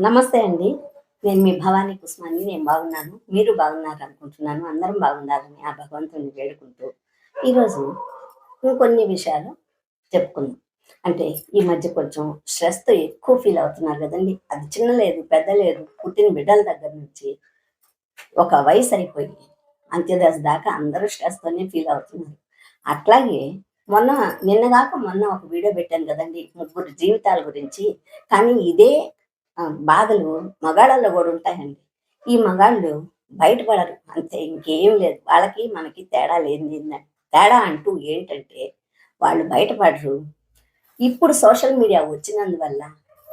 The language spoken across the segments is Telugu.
నమస్తే అండి. నేను మీ భవానీ కుస్మాని నేను బాగున్నాను. మీరు బాగున్నారు అనుకుంటున్నాను. అందరం బాగున్నారని ఆ భగవంతుని వేడుకుంటూ ఈరోజు ఇంకొన్ని విషయాలు చెప్పుకుందాం. అంటే ఈ మధ్య కొంచెం స్ట్రెస్తో ఎక్కువ ఫీల్ అవుతున్నారు కదండి. అది చిన్న లేదు పెద్ద లేదు. పుట్టిన బిడ్డల దగ్గర నుంచి ఒక వయసు అయిపోయి అంత్యదశ దాకా అందరూ స్ట్రెస్తోనే ఫీల్ అవుతున్నారు. అట్లాగే మొన్న నిన్నగాక మొన్న ఒక వీడియో పెట్టాను కదండి. ముగ్గురు జీవితాల గురించి. కానీ ఇదే బాధలు మగాళ్ళల్లో కూడా ఉంటాయండి. ఈ మగాళ్ళు బయటపడరు. అంతే ఇంకేం లేదు. వాళ్ళకి మనకి తేడా లేని తేడా అంటూ ఏంటంటే వాళ్ళు బయటపడరు. ఇప్పుడు సోషల్ మీడియా వచ్చినందువల్ల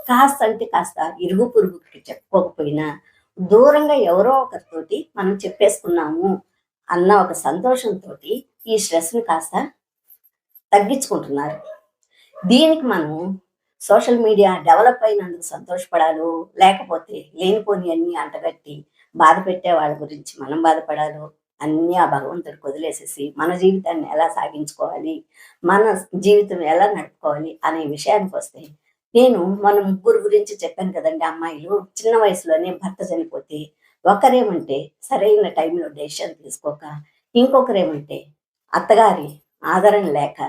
కాస్త అంటే కాస్త ఇరుగు పొరుగుకి చెప్పుకోకపోయినా దూరంగా ఎవరో ఒకరితోటి మనం చెప్పేసుకున్నాము అన్న ఒక సంతోషంతో ఈ స్ట్రెస్ని కాస్త తగ్గించుకుంటున్నారు. దీనికి మనం సోషల్ మీడియా డెవలప్ అయినందుకు సంతోషపడాలో లేకపోతే లేనిపోని అన్ని అంటగట్టి బాధ పెట్టే వాళ్ళ గురించి మనం బాధపడాలో అన్నీ ఆ భగవంతుడికి వదిలేసేసి మన జీవితాన్ని ఎలా సాగించుకోవాలి మన జీవితం ఎలా నడుపుకోవాలి అనే విషయానికి వస్తే నేను మన ముగ్గురు గురించి చెప్పాను కదండి అమ్మాయిలు చిన్న వయసులోనే భర్త చనిపోతే ఒకరేమంటే సరైన టైంలో డెసిషన్ తీసుకోక ఇంకొకరేమంటే అత్తగారి ఆదరణ లేక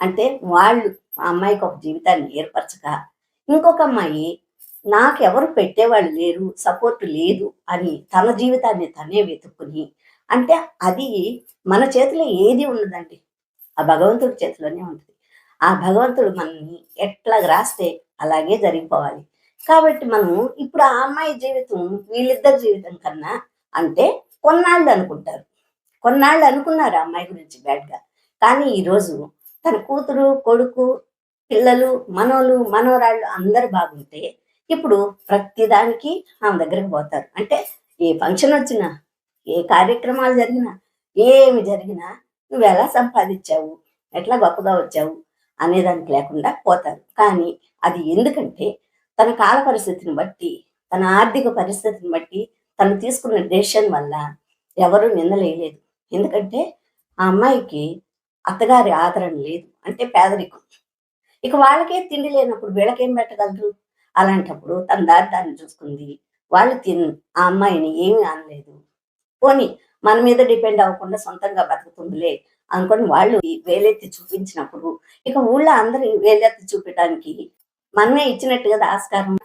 అంటే వాళ్ళు ఆ అమ్మాయికి ఒక జీవితాన్ని ఏర్పరచక ఇంకొక అమ్మాయి నాకెవరు పెట్టేవాళ్ళు లేరు సపోర్ట్ లేదు అని తన జీవితాన్ని తనే వెతుక్కుని అంటే అది మన చేతిలో ఏది ఉండదండి. ఆ భగవంతుడి చేతిలోనే ఉంటుంది. ఆ భగవంతుడు మనల్ని ఎట్లా రాస్తే అలాగే జరిగిపోవాలి. కాబట్టి మనం ఇప్పుడు ఆ అమ్మాయి జీవితం వీళ్ళిద్దరి జీవితం కన్నా అంటే కొన్నాళ్ళు అనుకుంటారు. కొన్నాళ్ళు అనుకున్నారు ఆ అమ్మాయి గురించి బ్యాడ్గా కానీ ఈరోజు తన కూతురు కొడుకు పిల్లలు మనోళ్ళు మనోరాళ్ళు అందరు బాగుంటే ఇప్పుడు ప్రతిదానికి ఆమె దగ్గరకు పోతారు. అంటే ఏ ఫంక్షన్ వచ్చినా ఏ కార్యక్రమాలు జరిగినా ఏమి జరిగినా నువ్వు ఎలా సంపాదించావు ఎట్లా గొప్పగా వచ్చావు అనేదానికి లేకుండా పోతారు. కానీ అది ఎందుకంటే తన కాల పరిస్థితిని బట్టి తన ఆర్థిక పరిస్థితిని బట్టి తను తీసుకున్న డెసిషన్ వల్ల ఎవరు నిందలేయలేదు. ఎందుకంటే ఆ అమ్మాయికి అత్తగారి ఆదరణ లేదు. అంటే పేదరికం. ఇక వాళ్ళకే తిండి లేనప్పుడు వీళ్ళకేం పెట్టగలరు? అలాంటప్పుడు తన దారి దాన్ని చూసుకుంది. వాళ్ళు తిన్ ఆ అమ్మాయిని ఏమీ అనలేదు. పోని మన మీద డిపెండ్ అవ్వకుండా సొంతంగా బతుకుతుందిలే అనుకొని వాళ్ళు వేలెత్తి చూపించినప్పుడు ఇక ఊళ్ళో అందరి వేలెత్తి చూపించడానికి మనమే ఇచ్చినట్టు కదా ఆస్కారం.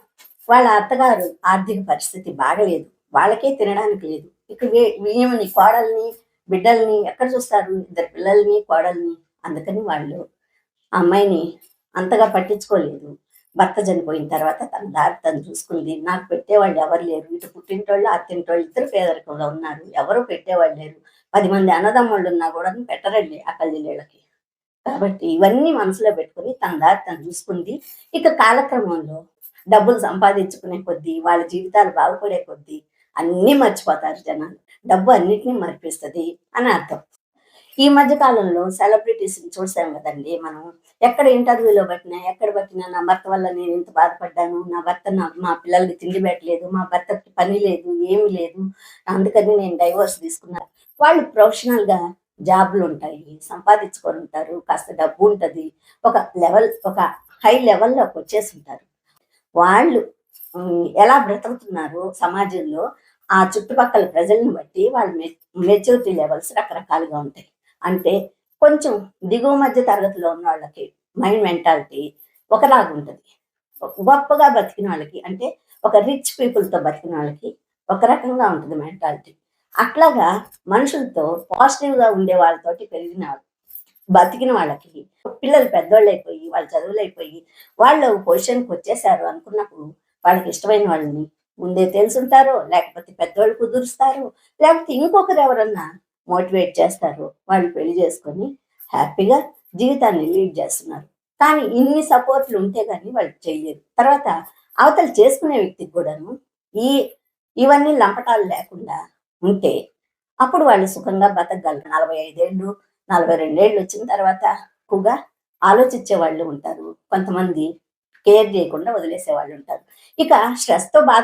వాళ్ళ అత్తగారు ఆర్థిక పరిస్థితి బాగలేదు. వాళ్ళకే తినడానికి లేదు. ఇక వే- కోడల్ని బిడ్డల్ని ఎక్కడ చూస్తారు? ఇద్దరు పిల్లల్ని కోడల్ని అందుకని వాళ్ళు ఆ అమ్మాయిని అంతగా పట్టించుకోలేదు. భర్త చనిపోయిన తర్వాత తన దారి తను చూసుకుంది. నాకు పెట్టేవాళ్ళు ఎవరు లేరు. ఇటు పుట్టింటోళ్ళు అత్తింటోళ్ళు ఇద్దరు పేదరికంలో ఉన్నారు. ఎవరు పెట్టేవాళ్ళు లేరు. పది మంది అన్నదమ్ముళ్ళు ఉన్నా కూడా పెట్టరండి ఆ కల్లీళ్ళకి కాబట్టి ఇవన్నీ మనసులో పెట్టుకొని తన దారి తను చూసుకుంది. ఇక కాలక్రమంలో డబ్బులు సంపాదించుకునే కొద్దీ వాళ్ళ జీవితాలు బాగుపడే కొద్దీ అన్నీ మర్చిపోతారు జనాలు. డబ్బు అన్నిటినీ మర్పిస్తుంది అని అర్థం. ఈ మధ్య కాలంలో సెలబ్రిటీస్ చూసాం కదండి మనం. ఎక్కడ ఇంటర్వ్యూలో పట్టినా ఎక్కడ పట్టినా నా భర్త వల్ల నేను ఇంత బాధపడ్డాను నా భర్త నా మా పిల్లలకి తిండి పెట్టలేదు మా భర్తకి పని లేదు ఏమీ లేదు అందుకని నేను డైవోర్స్ తీసుకున్నాను వాళ్ళు ప్రొఫెషనల్గా జాబ్లు ఉంటాయి సంపాదించుకొని ఉంటారు కాస్త డబ్బు ఉంటుంది ఒక లెవెల్ ఒక హై లెవెల్లోకి వచ్చేసి ఉంటారు. వాళ్ళు ఎలా బ్రతుకుతున్నారు సమాజంలో ఆ చుట్టుపక్కల ప్రజల్ని బట్టి వాళ్ళ మెచ్యూరిటీ లెవెల్స్ రకరకాలుగా ఉంటాయి. అంటే కొంచెం దిగువ మధ్య తరగతిలో ఉన్న వాళ్ళకి మైండ్ మెంటాలిటీ ఒకలాగా ఉంటుంది. గొప్పగా బతికిన వాళ్ళకి అంటే ఒక రిచ్ పీపుల్తో బతికిన వాళ్ళకి ఒక రకంగా ఉంటుంది మెంటాలిటీ అట్లాగా మనుషులతో పాజిటివ్గా ఉండే వాళ్ళతోటి పెరిగిన బతికిన వాళ్ళకి పిల్లలు పెద్దోళ్ళు అయిపోయి వాళ్ళ చదువులు అయిపోయి వాళ్ళు పొజిషన్కి వచ్చేసారు అనుకున్నప్పుడు వాళ్ళకి ఇష్టమైన వాళ్ళని ముందే తెలుసుంటారో లేకపోతే పెద్దోళ్ళు కుదురుస్తారు లేకపోతే ఇంకొకరు ఎవరన్నా మోటివేట్ చేస్తారు వాళ్ళు పెళ్ళి చేసుకొని హ్యాపీగా జీవితాన్ని లీడ్ చేస్తున్నారు. కానీ ఇన్ని సపోర్ట్లు ఉంటే కానీ వాళ్ళు చేయలేరు తర్వాత అవతలు చేసుకునే వ్యక్తికి కూడాను ఈ ఇవన్నీ లంపటాలు లేకుండా ఉంటే అప్పుడు వాళ్ళు సుఖంగా బతకగలరు. నలభై ఐదేళ్ళు నలభై రెండేళ్ళు వచ్చిన తర్వాత ఎక్కువగా ఆలోచించే వాళ్ళు ఉంటారు. కొంతమంది కేర్ చేయకుండా వదిలేసే వాళ్ళు ఉంటారు. ఇక స్ట్రెస్తో మా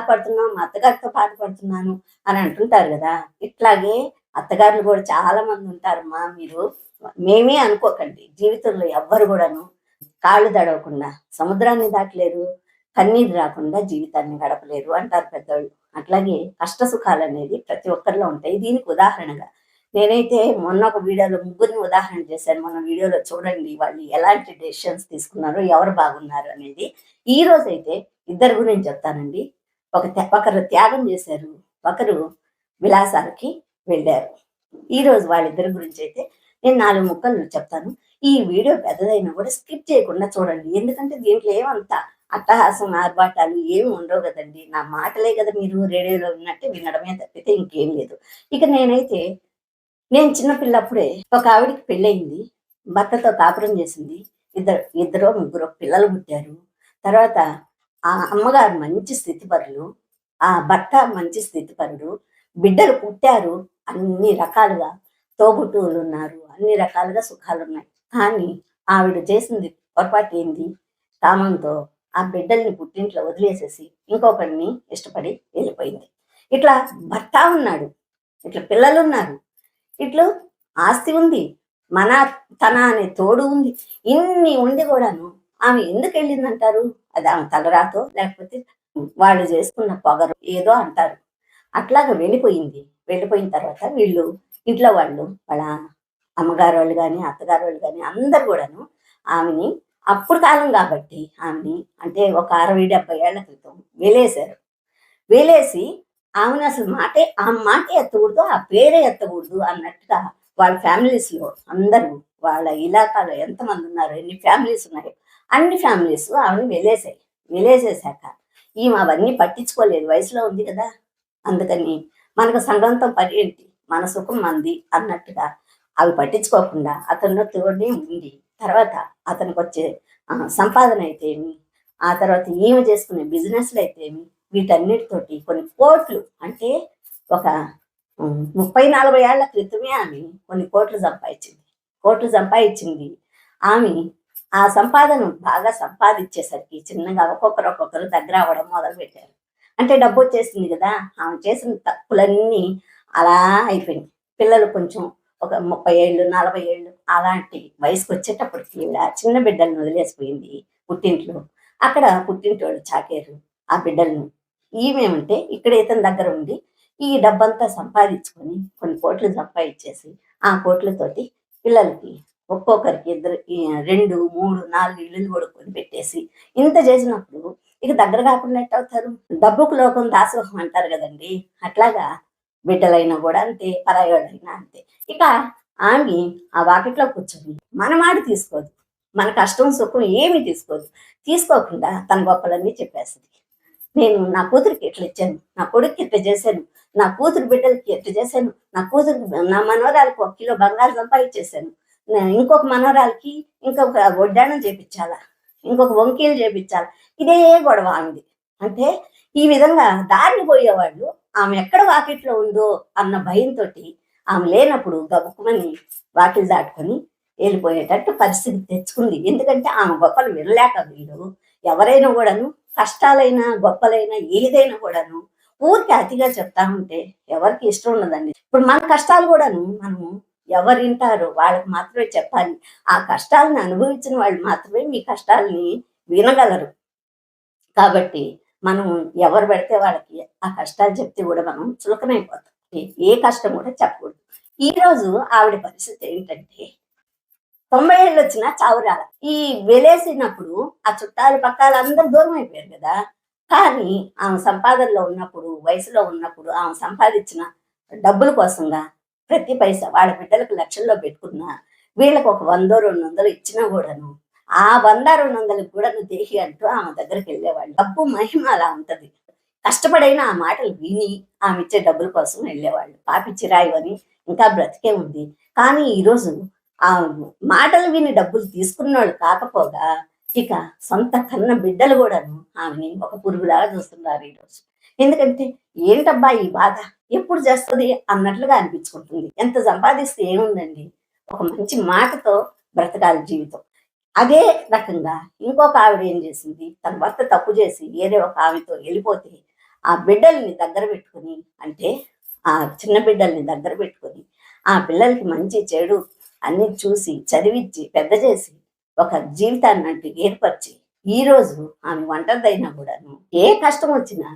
అత్తగారితో బాధపడుతున్నాను అని అంటుంటారు కదా. ఇట్లాగే అత్తగారులు కూడా చాలా మంది ఉంటారమ్మా మీరు. మేమే అనుకోకండి. జీవితంలో ఎవ్వరు కూడాను కాళ్ళు దడవకుండా సముద్రాన్ని దాటలేరు కన్నీరు రాకుండా జీవితాన్ని గడపలేరు అంటారు పెద్దవాళ్ళు అట్లాగే కష్ట సుఖాలు అనేది ప్రతి ఒక్కరిలో ఉంటాయి. దీనికి ఉదాహరణగా నేనైతే మొన్న ఒక వీడియోలో ముగ్గురిని ఉదాహరణ చేశాను. మొన్న వీడియోలో చూడండి వాళ్ళు ఎలాంటి డెసిషన్స్ తీసుకున్నారు ఎవరు బాగున్నారు అనేది. ఈ రోజు అయితే ఇద్దరు గురించి చెప్తానండి. ఒక త్యా- ఒకరు త్యాగం చేశారు. ఒకరు విలాసాలకి వెళ్ళారు. ఈ రోజు వాళ్ళిద్దరి గురించి అయితే నేను నాలుగు ముక్కలు చెప్తాను. ఈ వీడియో పెద్దదైనా కూడా స్కిప్ చేయకుండా చూడండి. ఎందుకంటే దీంట్లో ఏమంత అట్టహాసం ఆర్భాటాలు ఏమి ఉండవు కదండి. నా మాటలే కదా మీరు రేడియోలో ఉన్నట్టు వినడమే తప్పితే ఇంకేం లేదు. ఇక నేనైతే నేను చిన్నపిల్లప్పుడే ఒక ఆవిడికి పెళ్ళయింది. భర్తతో కాపురం చేసింది. ఇద్దరు ఇద్దరు ముగ్గురు పిల్లలు పుట్టారు. తర్వాత ఆ అమ్మగారు మంచి స్థితిపరులు. ఆ భర్త మంచి స్థితిపరుడు. బిడ్డలు పుట్టారు అన్ని రకాలుగా తోబుట్టువులు ఉన్నారు అన్ని రకాలుగా సుఖాలు ఉన్నాయి కానీ ఆవిడ చేసింది పొరపాటు ఏంది? కామంతో ఆ బిడ్డల్ని పుట్టింట్లో వదిలేసేసి ఇంకొకరిని ఇష్టపడి వెళ్ళిపోయింది. ఇట్లా భర్త ఉన్నాడు ఇట్లా పిల్లలు ఉన్నారు ఇట్లు ఆస్తి ఉంది మన తన అనే తోడు ఉంది ఇన్ని ఉండి కూడాను ఆమె ఎందుకు వెళ్ళిందంటారు? అది ఆమె తలరాతో లేకపోతే వాళ్ళు చేసుకున్న పొగరు ఏదో అంటారు. అట్లాగా వెళ్ళిపోయింది. వెళ్ళిపోయిన తర్వాత వీళ్ళు ఇంట్లో వాళ్ళు వాళ్ళ అమ్మగారు వాళ్ళు కానీ అత్తగారు వాళ్ళు కానీ అందరు కూడాను ఆమెని అప్పుడు కాలం కాబట్టి ఆమెని అంటే ఒక అరవై డెబ్బై ఏళ్ళ క్రితం వేలేశారు. వేలేసి ఆమెను అసలు మాటే ఆ మాట ఎత్తకూడదు ఆ పేరే ఎత్తకూడదు అన్నట్టుగా వాళ్ళ ఫ్యామిలీస్లో లో అందరూ వాళ్ళ ఇలాకాలో ఎంతమంది ఉన్నారు ఎన్ని ఫ్యామిలీస్ ఉన్నాయో అన్ని ఫ్యామిలీస్ ఆమెను వెలేసాయి వెలేసేసాక ఈమె అవన్నీ పట్టించుకోలేదు. వయసులో ఉంది కదా. అందుకని మనకు సంఘంతో పని ఏంటి? మన సుఖం మంది అన్నట్టుగా అవి పట్టించుకోకుండా అతనిలో తోడే ఉండి తర్వాత అతనికి వచ్చే సంపాదన అయితేమి ఆ తర్వాత ఈమె చేసుకునే బిజినెస్లు అయితేమి వీటన్నిటితోటి కొన్ని కోట్లు అంటే ఒక ముప్పై నలభై ఏళ్ళ క్రితమే ఆమె కొన్ని కోట్లు సంపాదించింది. కోట్లు సంపాదించింది. ఆమె ఆ సంపాదన బాగా సంపాదించేసరికి చిన్నగా ఒక్కొక్కరు ఒక్కొక్కరు దగ్గర అవ్వడం మొదలు పెట్టారు అంటే డబ్బు వచ్చేసింది కదా ఆమె చేసిన తప్పులన్నీ అలా అయిపోయింది. పిల్లలు కొంచెం ఒక ముప్పై ఏళ్ళు నలభై ఏళ్ళు అలాంటి వయసుకు వచ్చేటప్పటికి ఈవిడ చిన్న బిడ్డలను వదిలేసిపోయింది పుట్టింట్లో. అక్కడ పుట్టింటి వాళ్ళు చాకేరు ఆ బిడ్డలను. ఈమెమంటే ఇక్కడ ఇతని దగ్గర ఉండి ఈ డబ్బంతా సంపాదించుకొని కొన్ని కోట్లు సంపాదించేసి ఆ కోట్లతోటి పిల్లలకి ఒక్కొక్కరికి ఇద్దరు రెండు మూడు నాలుగు ఇళ్ళు కొడుకొని పెట్టేసి ఇంత చేసినప్పుడు ఇక దగ్గర కాకుండా అవుతారు? డబ్బుకు లోకం దాసోహం అంటారు కదండి. అట్లాగా బిడ్డలైనా కూడా అంతే పరాయోడైనా అంతే. ఇక ఆమె ఆ వాకిట్లో కూర్చొని మన మాట తీసుకోదు. మన కష్టం సుఖం ఏమీ తీసుకోదు. తీసుకోకుండా తన గొప్పలన్నీ చెప్పేస్తుంది. నేను నా కూతురికి ఎట్లా ఇచ్చాను నా కొడుక్కి ఇట్లా చేశాను నా కూతురు బిడ్డలకి ఇట్లా చేశాను నా కూతురు నా మనవరాలకి ఒక కిలో బంగారు సంపాదించేశాను. ఇంకొక మనవరాలకి ఇంకొక వడ్డాణం చేపించాలా? ఇంకొక వంకీలు చేపించాలి. ఇదే గొడవ ఆమెది. అంటే ఈ విధంగా దారిని పోయేవాళ్ళు ఆమె ఎక్కడ వాకిట్లో ఉందో అన్న భయంతో ఆమె లేనప్పుడు గబుక్కుమని వాకిలు దాటుకొని వెళ్ళిపోయేటట్టు పరిస్థితి తెచ్చుకుంది. ఎందుకంటే ఆమె గొప్పలు వినలేక వీళ్ళు ఎవరైనా కూడాను కష్టాలైనా గొప్పలైనా ఏదైనా కూడాను ఊరికి అతిగా చెప్తా ఉంటే ఎవరికి ఇష్టం ఉండదండి. ఇప్పుడు మన కష్టాలు కూడాను మనము ఎవరు వింటారు వాళ్ళకి మాత్రమే చెప్పాలి. ఆ కష్టాలను అనుభవించిన వాళ్ళు మాత్రమే మీ కష్టాలని వినగలరు. కాబట్టి మనం ఎవరు పెడితే వాళ్ళకి ఆ కష్టాలు చెప్తే కూడా మనం చులకనైపోతాం. ఏ- కష్టం కూడా చెప్పకూడదు. ఈ రోజు ఆవిడ పరిస్థితి ఏంటంటే తొంభై ఏళ్ళు వచ్చిన చావురాల ఈ వెలేసినప్పుడు ఆ చుట్టాలు పక్కాలు అందరు దూరం అయిపోయారు కదా. కానీ ఆమె సంపాదనలో ఉన్నప్పుడు వయసులో ఉన్నప్పుడు ఆమె సంపాదించిన డబ్బుల కోసంగా ప్రతి పైసా వాళ్ళ బిడ్డలకు లక్షల్లో పెట్టుకున్నా వీళ్ళకి ఒక వందో రెండు వందలు ఇచ్చినా కూడాను ఆ వంద రెండు వందలకు కూడా దేహి అంటూ ఆమె దగ్గరికి వెళ్ళేవాళ్ళు. డబ్బు మహిమ అలా ఉంటది. కష్టపడైన ఆ మాటలు విని ఆమె ఇచ్చే డబ్బుల కోసం వెళ్ళేవాళ్ళు. పాపిచ్చి రాయవని ఇంకా బ్రతికే ఉంది. కానీ ఈరోజు ఆ మాటలు విని డబ్బులు తీసుకున్నవాళ్ళు కాకపోగా ఇక సొంత కన్న బిడ్డలు కూడాను ఆమెని ఒక పురుగులాగా చూస్తున్నారు ఈరోజు ఎందుకంటే ఏంటబ్బా ఈ బాధ? ఎప్పుడు చేస్తుంది? అన్నట్లుగా అనిపించుకుంటుంది. ఎంత సంపాదిస్తే ఏముందండి? ఒక మంచి మాటతో బ్రతకాలి జీవితం. అదే రకంగా ఇంకొక ఆవిడ ఏం చేసింది? తన భర్త తప్పు చేసి వేరే ఒక ఆవిడతో వెళ్ళిపోతే ఆ బిడ్డల్ని దగ్గర పెట్టుకుని అంటే ఆ చిన్న బిడ్డల్ని దగ్గర పెట్టుకొని ఆ పిల్లలకి మంచి చెడు అన్ని చూసి చదివించి పెద్ద చేసి ఒక జీవితాన్ని అంటే ఏర్పరిచి ఈ రోజు ఆమె ఒంటరిదైనా కూడాను ఏ కష్టం వచ్చినా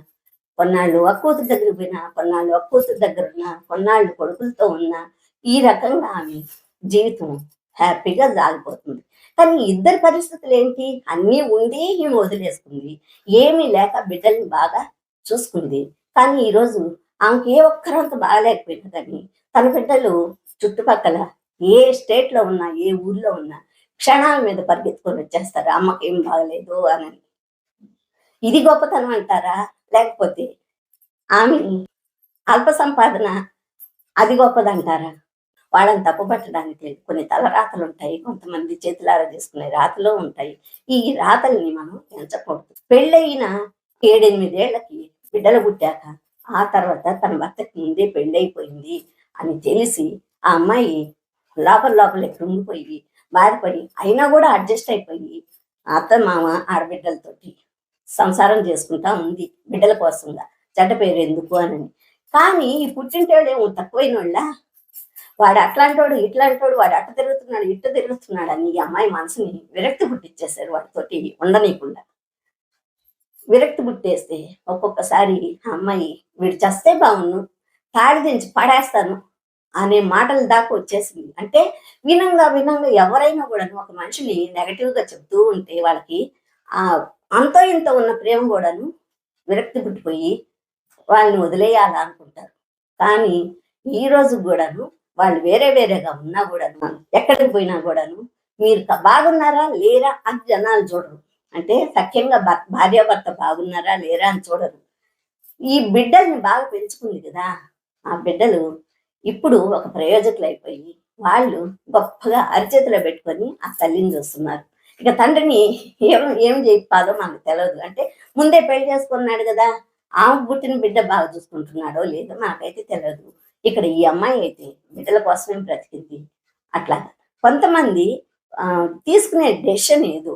కొన్నాళ్ళు అక్కూతురు దగ్గర పోయినా కొన్నాళ్ళు అక్కూతురు దగ్గర ఉన్నా కొన్నాళ్ళు కొడుకులతో ఉన్నా ఈ రకంగా ఆమె జీవితం హ్యాపీగా సాగిపోతుంది. కానీ ఇద్దరి పరిస్థితులు ఏంటి? అన్నీ ఉండి ఈమె వదిలేసుకుంది. ఏమీ లేక బిడ్డల్ని బాగా చూసుకుంది. కానీ ఈరోజు ఆమెకి ఏ ఒక్కరంత బాగాలేకపోయినా కానీ తన బిడ్డలు చుట్టుపక్కల ఏ స్టేట్లో ఉన్నా ఏ ఊర్లో ఉన్నా క్షణాల మీద పరిగెత్తుకొని వచ్చేస్తారు. అమ్మకి ఏం బాగలేదు అని. ఇది గొప్పతనం అంటారా? లేకపోతే ఆమె అల్ప సంపాదన అది గొప్పదంటారా? వాళ్ళని తప్పు పట్టడానికి కొన్ని తలరాతలు ఉంటాయి కొంతమంది చేతులారా చేసుకునే రాతలు ఉంటాయి. ఈ రాతల్ని మనం ఎంచకూడదు పెళ్ళయిన ఏడెనిమిదేళ్ళకి బిడ్డలు పుట్టాక ఆ తర్వాత తన భర్తకి ముందే పెళ్ళైపోయింది అని తెలిసి ఆ అమ్మాయి లోపల లోపలే కృంగిపోయి బాధపడి అయినా కూడా అడ్జస్ట్ అయిపోయి అత్త మామ ఆడబిడ్డలతోటి సంసారం చేసుకుంటా ఉంది బిడ్డల కోసంగా. చెడ్డ పేరు ఎందుకు అని కానీ ఈ పుట్టింటోడు ఏమో తక్కువైన వాళ్ళ వాడు అట్లాంటోడు ఇట్లాంటోడు వాడు అట్ట తిరుగుతున్నాడు ఇట్ట తిరుగుతున్నాడు అని ఈ అమ్మాయి మనసుని విరక్తి పుట్టించేశారు వాడితోటి ఉండనీయకుండా. విరక్తి పుట్టేస్తే ఒక్కొక్కసారి ఆ అమ్మాయి వీడు చస్తే బాగున్ను తాడి దించి పడేస్తాను అనే మాటల దాకా వచ్చేసింది. అంటే వినంగా వినంగా ఎవరైనా కూడా ఒక మనిషిని నెగటివ్గా చెప్తూ ఉంటే వాళ్ళకి ఆ అంతో ఇంత ఉన్న ప్రేమ కూడాను విరక్తి పుట్టిపోయి వాళ్ళని వదిలేయాలా అనుకుంటారు. కానీ ఈ రోజు కూడాను వాళ్ళు వేరే వేరేగా ఉన్నా కూడాను ఎక్కడికి పోయినా కూడాను మీరు బాగున్నారా లేరా అని జనాలు చూడరు. అంటే సఖ్యంగా భార్యాభర్త బాగున్నారా లేరా అని చూడరు. ఈ బిడ్డల్ని బాగా పెంచుకుంది కదా ఆ బిడ్డలు ఇప్పుడు ఒక ప్రయోజకులు అయిపోయి వాళ్ళు గొప్పగా అరిచేతిలో పెట్టుకొని ఆ తల్లిని చూస్తున్నారు. ఇక తండ్రిని ఏం ఏం చెప్పాలో మనకు తెలియదు అంటే ముందే పెళ్ళి చేసుకున్నాడు కదా ఆమె పుట్టిన బిడ్డ బాగా చూసుకుంటున్నాడో లేదో మాకైతే తెలియదు ఇక్కడ ఈ అమ్మాయి అయితే బిడ్డల కోసమే బ్రతికింది. అట్లా కొంతమంది ఆ, తీసుకునే డెసిషన్ ఏదో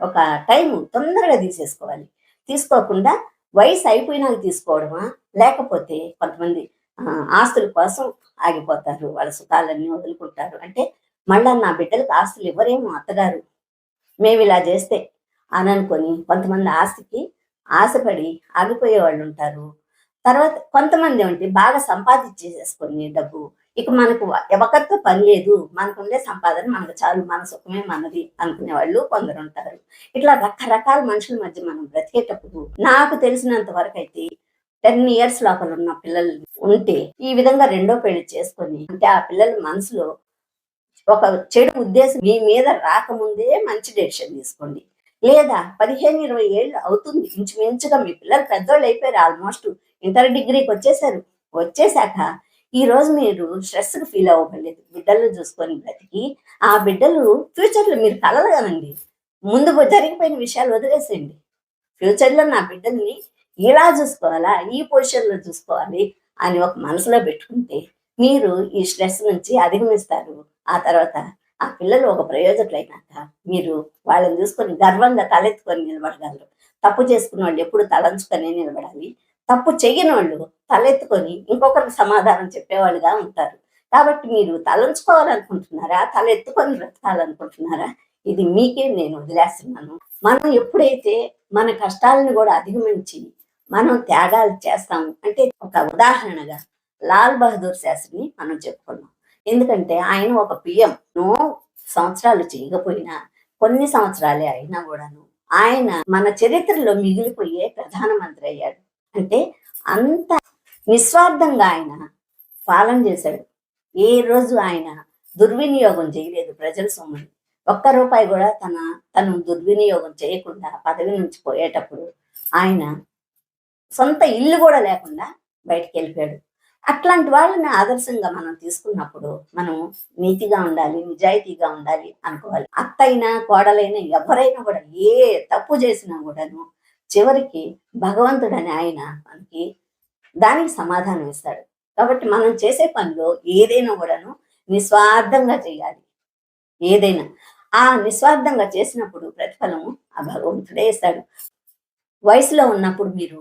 ఒక టైం తొందరగా తీసేసుకోవాలి. తీసుకోకుండా వయసు అయిపోయినాక తీసుకోవడమా? లేకపోతే కొంతమంది ఆ, ఆస్తుల కోసం ఆగిపోతారు. వాళ్ళ సుఖాలన్నీ వదులుకుంటారు. అంటే మళ్ళా నా బిడ్డలకు ఆస్తులు ఇవ్వరేమో అత్తగారు. మేము ఇలా చేస్తే అని అనుకొని కొంతమంది ఆస్తికి ఆశపడి ఆగిపోయే వాళ్ళు ఉంటారు. తర్వాత కొంతమంది ఉంటే బాగా సంపాదించేసేసుకొని డబ్బు. ఇక మనకు ఎవరితో పని లేదు. మనకుండే సంపాదన మనకు చాలు. మన సుఖమే మనది అనుకునే వాళ్ళు కొందరు ఉంటారు. ఇట్లా రకరకాల మనుషుల మధ్య మనం బ్రతికేటప్పుడు నాకు తెలిసినంత వరకు అయితే టెన్ ఇయర్స్ లోపల ఉన్న పిల్లలు ఉంటే ఈ విధంగా రెండో పెళ్ళి చేసుకొని అంటే ఆ పిల్లల మనసులో ఒక చెడు ఉద్దేశం మీ మీద రాకముందే మంచి డెసిషన్ తీసుకోండి. లేదా పదిహేను ఇరవై ఏళ్ళు అవుతుంది. ఇంచుమించుగా మీ పిల్లలు పెద్దోళ్ళు అయిపోయారు ఆల్మోస్ట్ ఇంటర్ డిగ్రీకి వచ్చేసారు వచ్చేసాక ఈ రోజు మీరు స్ట్రెస్ ఫీల్ అవ్వలేదు బిడ్డలు చూసుకొని బ్రతికి ఆ బిడ్డలు ఫ్యూచర్లో మీరు కలగలనండి ముందు జరిగిపోయిన విషయాలు వదిలేసేయండి. ఫ్యూచర్లో నా బిడ్డల్ని ఇలా చూసుకోవాలా ఈ పొజిషన్లో చూసుకోవాలి అని ఒక మనసులో పెట్టుకుంటే మీరు ఈ స్ట్రెస్ నుంచి అధిగమిస్తారు. ఆ తర్వాత ఆ పిల్లలు ఒక ప్రయోజకులైనాక మీరు వాళ్ళని చూసుకొని గర్వంగా తలెత్తుకొని నిలబడగలరు. తప్పు చేసుకున్న వాళ్ళు ఎప్పుడు తలంచుకొని నిలబడాలి. తప్పు చెయ్యని వాళ్ళు తలెత్తుకొని ఇంకొకరికి సమాధానం చెప్పేవాళ్ళుగా ఉంటారు. కాబట్టి మీరు తలంచుకోవాలనుకుంటున్నారా తలెత్తుకొని బ్రతకాలనుకుంటున్నారా ఇది మీకే నేను వదిలేస్తున్నాను. మనం ఎప్పుడైతే మన కష్టాలను కూడా అధిగమించి మనం త్యాగాలు చేస్తాము అంటే ఒక ఉదాహరణగా లాల్ బహదూర్ శాస్త్రిని మనం చెప్పుకున్నాం. ఎందుకంటే ఆయన ఒక పిఎం. నో సంవత్సరాలు చేయకపోయినా కొన్ని సంవత్సరాలే అయినా కూడాను ఆయన మన చరిత్రలో మిగిలిపోయే ప్రధానమంత్రి అయ్యాడు. అంటే అంత నిస్వార్థంగా ఆయన పాలన చేశాడు. ఏ రోజు ఆయన దుర్వినియోగం చేయలేదు ప్రజల సొమ్ముని. ఒక్క రూపాయి కూడా తన తను దుర్వినియోగం చేయకుండా పదవి నుంచి పోయేటప్పుడు ఆయన సొంత ఇల్లు కూడా లేకుండా బయటికి వెళ్ళిపోయాడు. అట్లాంటి వాళ్ళని ఆదర్శంగా మనం తీసుకున్నప్పుడు మనం నీతిగా ఉండాలి నిజాయితీగా ఉండాలి అనుకోవాలి. అత్తైనా కోడలైనా ఎవరైనా కూడా ఏ తప్పు చేసినా కూడాను చివరికి భగవంతుడని ఆయన మనకి దానికి సమాధానం ఇస్తాడు. కాబట్టి మనం చేసే పనిలో ఏదైనా కూడాను నిస్వార్థంగా చేయాలి. ఏదైనా. ఆ నిస్వార్థంగా చేసినప్పుడు ప్రతిఫలము ఆ భగవంతుడే ఇస్తాడు. వయసులో ఉన్నప్పుడు మీరు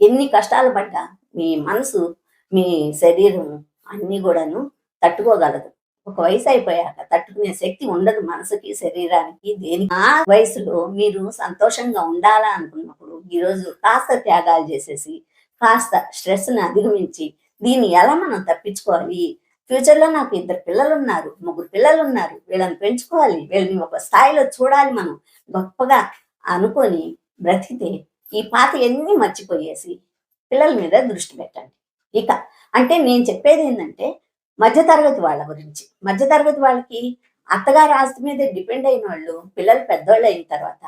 ఎన్ని కష్టాలు పడ్డా మీ మనసు మీ శరీరం అన్నీ కూడాను తట్టుకోగలదు. ఒక వయసు అయిపోయాక తట్టుకునే శక్తి ఉండదు మనసుకి శరీరానికి దేనికి. ఆ వయసులో మీరు సంతోషంగా ఉండాలా అనుకున్నప్పుడు ఈరోజు కాస్త త్యాగాలు చేసేసి కాస్త స్ట్రెస్ని అధిగమించి దీన్ని ఎలా మనం తప్పించుకోవాలి? ఫ్యూచర్లో నాకు ఇద్దరు పిల్లలు ఉన్నారు ముగ్గురు పిల్లలు ఉన్నారు వీళ్ళని పెంచుకోవాలి వీళ్ళని ఒక స్థాయిలో చూడాలి మనం గొప్పగా అనుకొని బ్రతికితే ఈ పాత ఎన్ని మర్చిపోయేసి పిల్లల మీద దృష్టి పెట్టండి. ఇక అంటే నేను చెప్పేది ఏంటంటే మధ్యతరగతి వాళ్ళ గురించి. మధ్యతరగతి వాళ్ళకి అత్తగారు ఆస్తి మీద డిపెండ్ అయిన వాళ్ళు పిల్లలు పెద్దోళ్ళు అయిన తర్వాత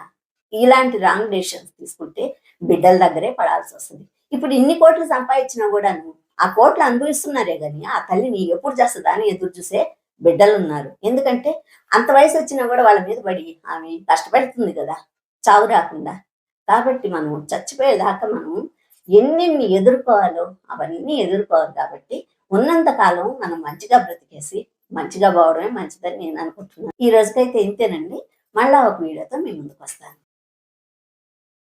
ఇలాంటి రాంగ్ డెసిషన్స్ తీసుకుంటే బిడ్డల దగ్గరే పడాల్సి వస్తుంది. ఇప్పుడు ఇన్ని కోట్లు సంపాదించినా కూడాను ఆ కోట్లు అనుభవిస్తున్నారే కానీ ఆ తల్లిని ఎప్పుడు చేస్తుందా అని ఎదురు చూసే బిడ్డలు ఉన్నారు ఎందుకంటే అంత వయసు వచ్చినా కూడా వాళ్ళ మీద పడి ఆమె కష్టపడుతుంది కదా చావు రాకుండా. కాబట్టి మనం చచ్చిపోయేదాకా మనం ఎన్నెన్ని ఎదుర్కోవాలో అవన్నీ ఎదుర్కోవాలి కాబట్టి ఉన్నంత కాలం మనం మంచిగా బ్రతికేసి మంచిగా పోవడమే మంచిదని నేను అనుకుంటున్నాను. ఈ రోజుకైతే ఇంతేనండి. మళ్ళా ఒక వీడియోతో మీ ముందుకు వస్తాను.